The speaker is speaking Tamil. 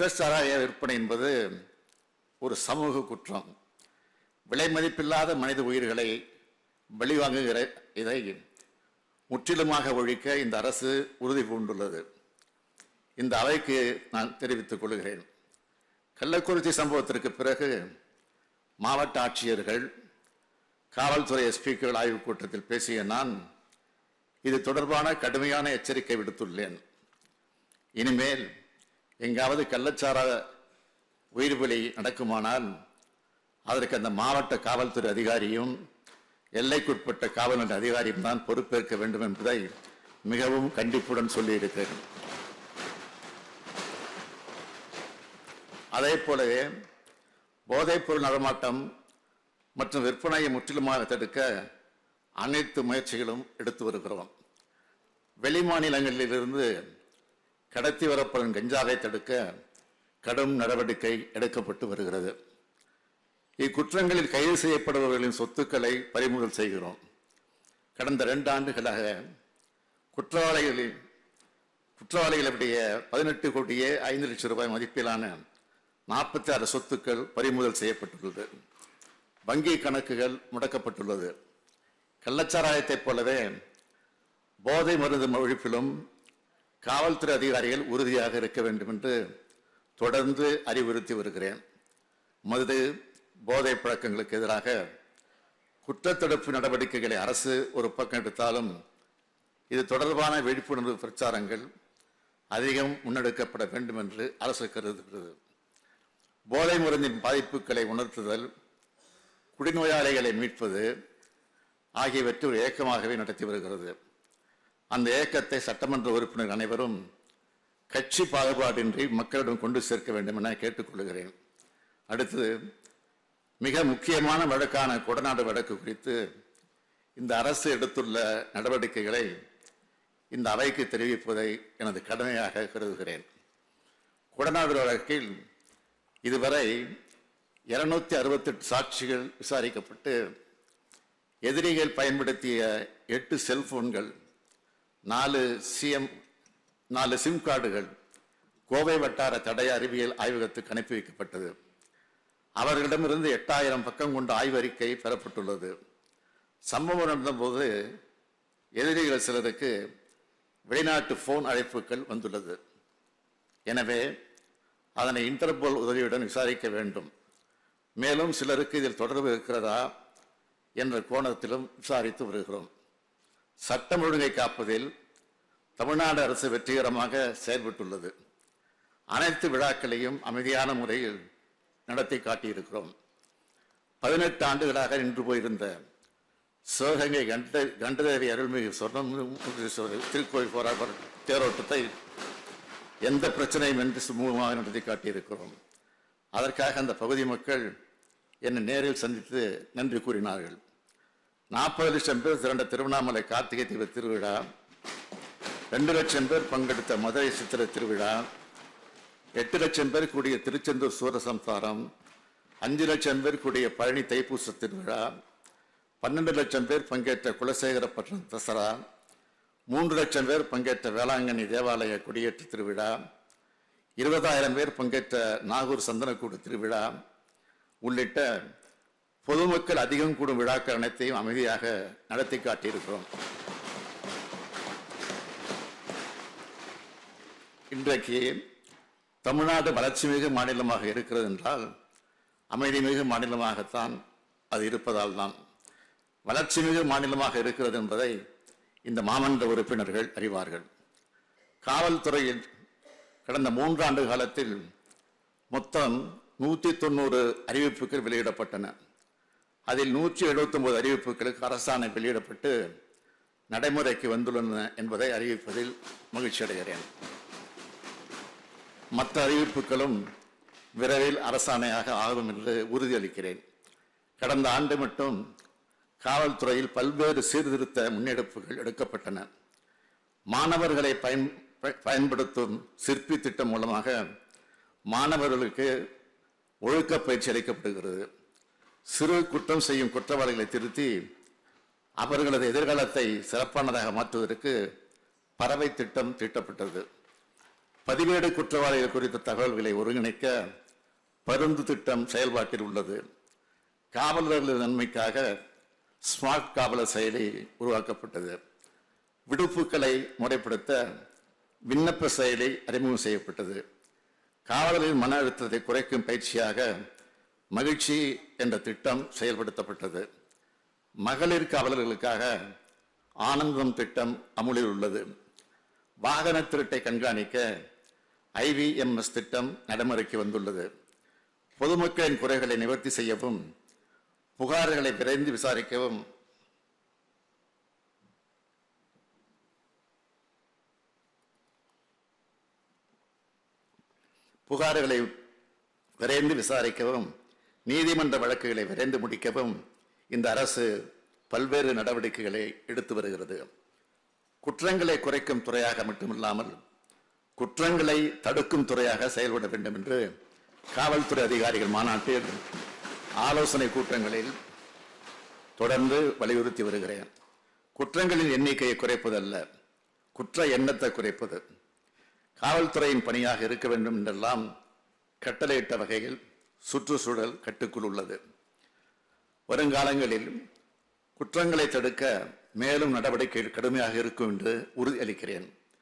விஷச்சாராய விற்பனை என்பது ஒரு சமூக குற்றம். விலை மதிப்பில்லாத மனித உயிர்களை வெளிவாங்குகிற இதை முற்றிலுமாக ஒழிக்க இந்த அரசு உறுதி பூண்டுள்ளது. இந்த அவைக்கு நான் தெரிவித்துக் கொள்கிறேன். கள்ளக்குறிச்சி சம்பவத்திற்கு பிறகு மாவட்ட ஆட்சியர்கள் காவல்துறை எஸ்பிக்கள் ஆய்வுக் கூட்டத்தில் பேசிய நான் இது தொடர்பான கடுமையான எச்சரிக்கை விடுத்துள்ளேன். இனிமேல் எங்காவது கள்ளச்சார உயிர் பலி நடக்குமானால் அதற்கு அந்த மாவட்ட காவல்துறை அதிகாரியும் எல்லைக்குட்பட்ட காவல் நிலைய அதிகாரியும் தான் பொறுப்பேற்க வேண்டும் என்பதை மிகவும் கண்டிப்புடன் சொல்லியிருக்கிறேன். அதே போலவே போதைப்பொருள் நடமாட்டம் மற்றும் விற்பனையை முற்றிலுமாக தடுக்க அனைத்து முயற்சிகளும் எடுத்து வருகிறோம். வெளி மாநிலங்களிலிருந்து கடத்தி வரப்படும் கஞ்சாவை தடுக்க கடும் நடவடிக்கை எடுக்கப்பட்டு வருகிறது. இக்குற்றங்களில் கைது செய்யப்படுபவர்களின் சொத்துக்களை பறிமுதல் செய்கிறோம். கடந்த ரெண்டு ஆண்டுகளாக குற்றவாளிகளின் குற்றவாளிகளுடைய பதினெட்டு கோடியே ஐந்து லட்சம் ரூபாய் மதிப்பிலான நாற்பத்தி ஆறு சொத்துக்கள் பறிமுதல் செய்யப்பட்டுள்ளது. வங்கி கணக்குகள் முடக்கப்பட்டுள்ளது. கள்ளச்சாராயத்தைப் போலவே போதை மருந்து ஒழிப்பிலும் காவல்துறை அதிகாரிகள் உறுதியாக இருக்க வேண்டும் என்று தொடர்ந்து அறிவுறுத்தி வருகிறேன். மது போதை பழக்கங்களுக்கு எதிராக குற்றத்தடுப்பு நடவடிக்கைகளை அரசு ஒரு பக்கம் எடுத்தாலும் இது தொடர்பான விழிப்புணர்வு பிரச்சாரங்கள் அதிகம் முன்னெடுக்கப்பட வேண்டும் என்று அரசு கருதுகிறது. போதை மருந்தின் பாதிப்புகளை உணர்த்துதல் குடிநோயாளிகளை மீட்பது ஆகியவற்றை ஒரு இயக்கமாகவே நடத்தி வருகிறது. அந்த இயக்கத்தை சட்டமன்ற உறுப்பினர் அனைவரும் கட்சி பாகுபாடின்றி மக்களிடம் கொண்டு சேர்க்க வேண்டும் என கேட்டுக்கொள்கிறேன். அடுத்து மிக முக்கியமான வழக்கான கொடநாடு வழக்கு குறித்து இந்த அரசு எடுத்துள்ள நடவடிக்கைகளை இந்த அவைக்கு தெரிவிப்பதை எனது கடமையாக கருதுகிறேன். கொடநாடு வழக்கில் இதுவரை இருநூத்தி அறுபத்தெட்டு சாட்சிகள் விசாரிக்கப்பட்டு எதிரிகள் பயன்படுத்திய எட்டு செல்போன்கள் நாலு சிஎம் நாலு சிம் கார்டுகள் கோவை வட்டார தடய அறிவியல் ஆய்வகத்துக்கு அனுப்பி வைக்கப்பட்டது. அவர்களிடமிருந்து எட்டாயிரம் பக்கம் கொண்ட ஆய்வறிக்கை பெறப்பட்டுள்ளது. சம்பவம் நடந்தபோது எதிரிகள் சிலருக்கு வெளிநாட்டு போன் அழைப்புகள் வந்துள்ளது. எனவே அதனை இன்டர்போல் உதவியுடன் விசாரிக்க வேண்டும். மேலும் சிலருக்கு இதில் தொடர்பு இருக்கிறதா என்ற கோணத்திலும் விசாரித்து வருகிறோம். சட்டம் ஒழுங்கை காப்பதில் தமிழ்நாடு அரசு வெற்றிகரமாக செயல்பட்டுள்ளது. அனைத்து விழாக்களையும் அமைதியான முறையில் நடத்தி காட்டியிருக்கிறோம். பதினெட்டு ஆண்டுகளாக நின்று போயிருந்த சிவகங்கை கண்ட கண்டதேவி அருள்மிகு சொர்ணம் திருக்கோயில் போராட்ட தேரோட்டத்தை எந்த பிரச்சனையும் என்று சுமூகமாக நடத்தி காட்டியிருக்கிறோம். அதற்காக அந்த பகுதி மக்கள் என்னை நேரில் சந்தித்து நன்றி கூறினார்கள். நாற்பது லட்சம் பேர் திரண்ட திருவண்ணாமலை கார்த்திகை தீப திருவிழா. ரெண்டு லட்சம் பேர் பங்கெடுத்த மதுரை சித்திர திருவிழா. எட்டு லட்சம் பேர் கூடிய திருச்செந்தூர் சூரசம்சாரம் அஞ்சு லட்சம் பேர் கூடிய பழனி தைப்பூச திருவிழா. பன்னெண்டு லட்சம் பேர் பங்கேற்ற குலசேகரப்பட்டினம் தசரா. மூன்று லட்சம் பேர் பங்கேற்ற வேளாங்கண்ணி தேவாலய கொடியேற்று திருவிழா. இருபதாயிரம் பேர் பங்கேற்ற நாகூர் சந்தனக்கூடு திருவிழா. உள்ளிட்ட பொதுமக்கள் அதிகம் கூடும் விழாக்கள் அனைத்தையும் அமைதியாக நடத்தி காட்டியிருக்கிறோம். இன்றைக்கு தமிழ்நாடு வளர்ச்சி மிகு மாநிலமாக இருக்கிறது என்றால் அமைதி மிகு மாநிலமாகத்தான் அது இருப்பதால் தான். வளர்ச்சிமிகு மாநிலமாக இருக்கிறது என்பதை இந்த மாமன்ற உறுப்பினர்கள் அறிவார்கள். காவல்துறையில் கடந்த மூன்றாண்டு காலத்தில் மொத்தம் நூற்றி தொண்ணூறு அறிவிப்புகள் வெளியிடப்பட்டன. அதில் நூற்றி எழுபத்தொன்பது அறிவிப்புகளுக்கு அரசாணை வெளியிடப்பட்டு நடைமுறைக்கு வந்துள்ளன என்பதை அறிவிப்பதில் மகிழ்ச்சி அடைகிறேன். மற்ற அறிவிப்புகளும் விரைவில் அரசாணையாக ஆகும் என்று உறுதியளிக்கிறேன். கடந்த ஆண்டு மட்டும் காவல்துறையில் பல்வேறு சீர்திருத்த முன்னெடுப்புகள் எடுக்கப்பட்டன. மாணவர்களை பயன் பயன்படுத்தும் சிற்பி திட்டம் மூலமாக மாணவர்களுக்கு ஒழுக்க பயிற்சி அளிக்கப்படுகிறது. சிறு குற்றம் செய்யும் குற்றவாளிகளை திருத்தி அவர்களது எதிர்காலத்தை சிறப்பானதாக மாற்றுவதற்கு பறவை திட்டம் தீட்டப்பட்டது. பதிவேடு குற்றவாளிகள் குறித்த தகவல்களை ஒருங்கிணைக்க பருந்து திட்டம் செயல்பாட்டில் உள்ளது. காவலர்கள் நன்மைக்காக ஸ்மார்ட் காவலர் செயலி உருவாக்கப்பட்டது. விடுப்புகளை முறைப்படுத்த விண்ணப்ப செயலி அறிமுகம் செய்யப்பட்டது. காவலரின் மன அழுத்தத்தை குறைக்கும் பயிற்சியாக மகிழ்ச்சி என்ற திட்டம் செயல்படுத்தப்பட்டது. மகளிர் காவலர்களுக்காக ஆனந்தம் திட்டம் அமுலில் உள்ளது. வாகன திருட்டை கண்காணிக்க ஐவிஎம்எஸ் திட்டம் நடைமுறைக்கு வந்துள்ளது. பொதுமக்களின் குறைகளை நிவர்த்தி செய்யவும் புகார்களை விரைந்து விசாரிக்கவும் புகார்களை விரைந்து விசாரிக்கவும் நீதிமன்ற வழக்குகளை விரைந்து முடிக்கவும் இந்த அரசு பல்வேறு நடவடிக்கைகளை எடுத்து வருகிறது. குற்றங்களை குறைக்கும் துறையாக மட்டுமில்லாமல் குற்றங்களை தடுக்கும் துறையாக செயல்பட வேண்டும் என்று காவல்துறை அதிகாரிகள் மாநாட்டில் ஆலோசனை கூட்டங்களில் தொடர்ந்து வலியுறுத்தி வருகிறேன். குற்றங்களின் எண்ணிக்கையை குறைப்பதல்ல குற்ற எண்ணத்தை குறைப்பது. காவல்துறையின் பணியாக இருக்க வேண்டும் என்றெல்லாம் கட்டளையிட்ட வகையில் சுற்றுச்சூழல் கட்டுக்குள் உள்ளது. வருங்காலங்களில் குற்றங்களை தடுக்க மேலும் நடவடிக்கைகள் கடுமையாக இருக்கும் என்று உறுதியளிக்கிறேன்.